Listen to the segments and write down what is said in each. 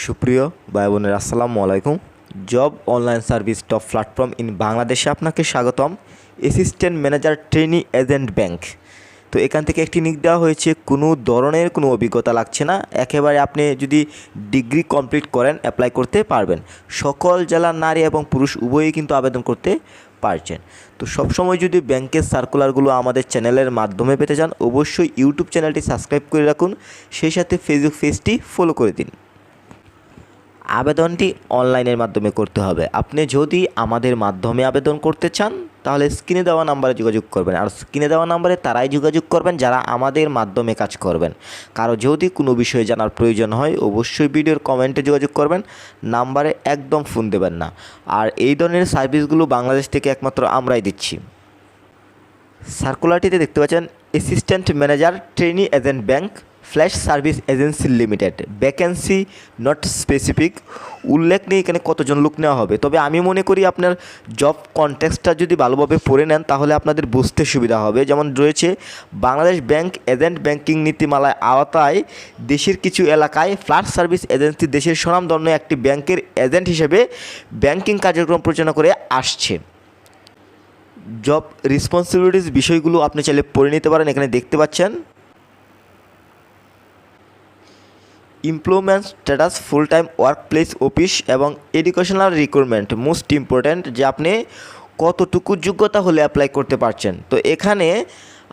সুপ্রিয় ভাই বোনের, আসসালামু আলাইকুম। Job online service top platform in বাংলাদেশে আপনাকে স্বাগতম। Assistant manager, trainee agent bank. তো এখান থেকে একটি নিক দেওয়া হয়েছে, কোনো ধরনের কোনো অভিজ্ঞতা লাগছে না। একেবারে আপনি যদি ডিগ্রি কমপ্লিট করেন, অ্যাপ্লাই করতে পারবেন। সকল জেলার নারী এবং পুরুষ উভয়ই কিন্তু আবেদন করতে পারছেন। তো সবসময় যদি ব্যাংকের সার্কুলারগুলো আমাদের চ্যানেলের মাধ্যমে পেতে চান, অবশ্যই ইউটিউব চ্যানেলটি সাবস্ক্রাইব করে রাখুন। সেই সাথে ফেসবুক পেজটি ফলো করে দিন। আবেদনটি অনলাইনের মাধ্যমে করতে হবে। আপনি যদি আমাদের মাধ্যমে আবেদন করতে চান, তাহলে স্ক্রিনে দেওয়া নাম্বারে যোগাযোগ করবেন। আর স্ক্রিনে দেওয়া নাম্বারে তারাই যোগাযোগ করবেন, যারা আমাদের মাধ্যমে কাজ করবেন। কারও যদি কোনো বিষয়ে জানার প্রয়োজন হয়, অবশ্যই ভিডিওর কমেন্টে যোগাযোগ করবেন। নাম্বারে একদম ফোন দেবেন না। আর এই ধরনের সার্ভিসগুলো বাংলাদেশ থেকে একমাত্র আমরাই দিচ্ছি। সার্কুলারটিতে দেখতে পাচ্ছেন, assistant manager, trainee agent bank. Flash service agency limited. Vacancy not specific উল্লেখ নেই এখানে কতজন লোক নেওয়া হবে। তবে আমি মনে করি আপনার জব কনটেক্সটটা যদি ভালোভাবে পড়ে নেন, তাহলে আপনাদের বুঝতে সুবিধা হবে। যেমন রয়েছে, বাংলাদেশ ব্যাংক এজেন্ট ব্যাংকিং নীতিমালায় আওতায় দেশের কিছু এলাকায় ফ্ল্যাট সার্ভিস এজেন্সি দেশের স্বনামধন্য একটি ব্যাংকের এজেন্ট হিসেবে ব্যাংকিং কার্যক্রম পরিচালনা করে আসছে। জব রেসপন্সিবিলিটিস বিষয়গুলো আপনি চাইলে পড়ে নিতে পারেন, এখানে দেখতে পাচ্ছেন। Employment status full time work place office এবং এডুকেশনাল রিক্রুটমেন্ট মোস্ট ইম্পর্ট্যান্ট যে আপনি কতটুকু যোগ্যতা হলে অ্যাপ্লাই করতে পারছেন। তো এখানে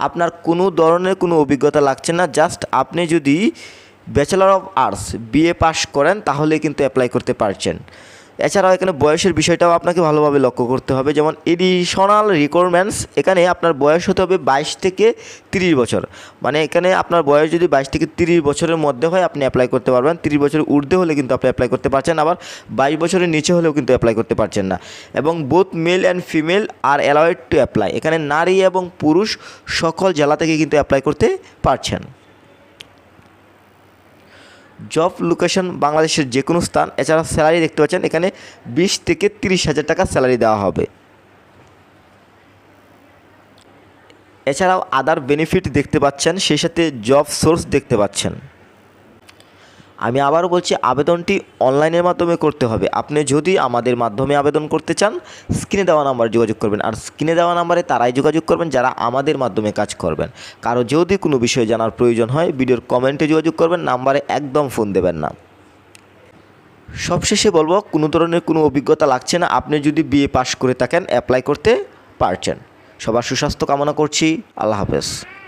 আপনার কোনো ধরনের কোনো অভিজ্ঞতা লাগছে না জাস্ট আপনি যদি bachelor of arts BA pass করেন, তাহলে কিন্তু অ্যাপ্লাই করতে পারছেন। এছাড়াও এখানে বয়সের বিষয়টাও আপনাকে ভালোভাবে লক্ষ্য করতে হবে। যেমন এডিশনাল রিকোয়ারমেন্টস এখানে আপনার বয়স হতে হবে বাইশ থেকে তিরিশ বছর। মানে এখানে আপনার বয়স যদি বাইশ থেকে তিরিশ বছরের মধ্যে হয়, আপনি অ্যাপ্লাই করতে পারবেন। তিরিশ বছরের ঊর্ধ্বে হলে কিন্তু আপনি অ্যাপ্লাই করতে পারছেন, আবার বাইশ বছরের নিচে হলেও কিন্তু অ্যাপ্লাই করতে পারছেন না। এবং both male and female are allowed to apply এখানে নারী এবং পুরুষ সকল জেলা থেকে কিন্তু অ্যাপ্লাই করতে পারছেন। জব লোকেশন বাংলাদেশের যে কোনো স্থান। এছাড়া স্যালারি দেখতে পাচ্ছেন, এখানে বিশ থেকে তিরিশ হাজার টাকা স্যালারি দেওয়া হবে। এছাড়াও আদার বেনিফিট দেখতে পাচ্ছেন, সেই সাথে জব সোর্স দেখতে পাচ্ছেন। আমি আবারও বলছি, আবেদনটি অনলাইনের মাধ্যমে করতে হবে। আপনি যদি আমাদের মাধ্যমে আবেদন করতে চান, স্ক্রিনে দেওয়া নাম্বারে যোগাযোগ করবেন। আর স্ক্রিনে দেওয়া নাম্বারে তারাই যোগাযোগ করবেন, যারা আমাদের মাধ্যমে কাজ করবেন। কারও যদি কোনো বিষয়ে জানার প্রয়োজন হয়, ভিডিওর কমেন্টে যোগাযোগ করবেন, নাম্বারে একদম ফোন দেবেন না। সবশেষে বলব, কোনো ধরনের কোনো অভিজ্ঞতা লাগছে না। আপনি যদি বিএ পাশ করে থাকেন, অ্যাপ্লাই করতে পারছেন। সবার সুস্বাস্থ্য কামনা করছি। আল্লাহ হাফেজ।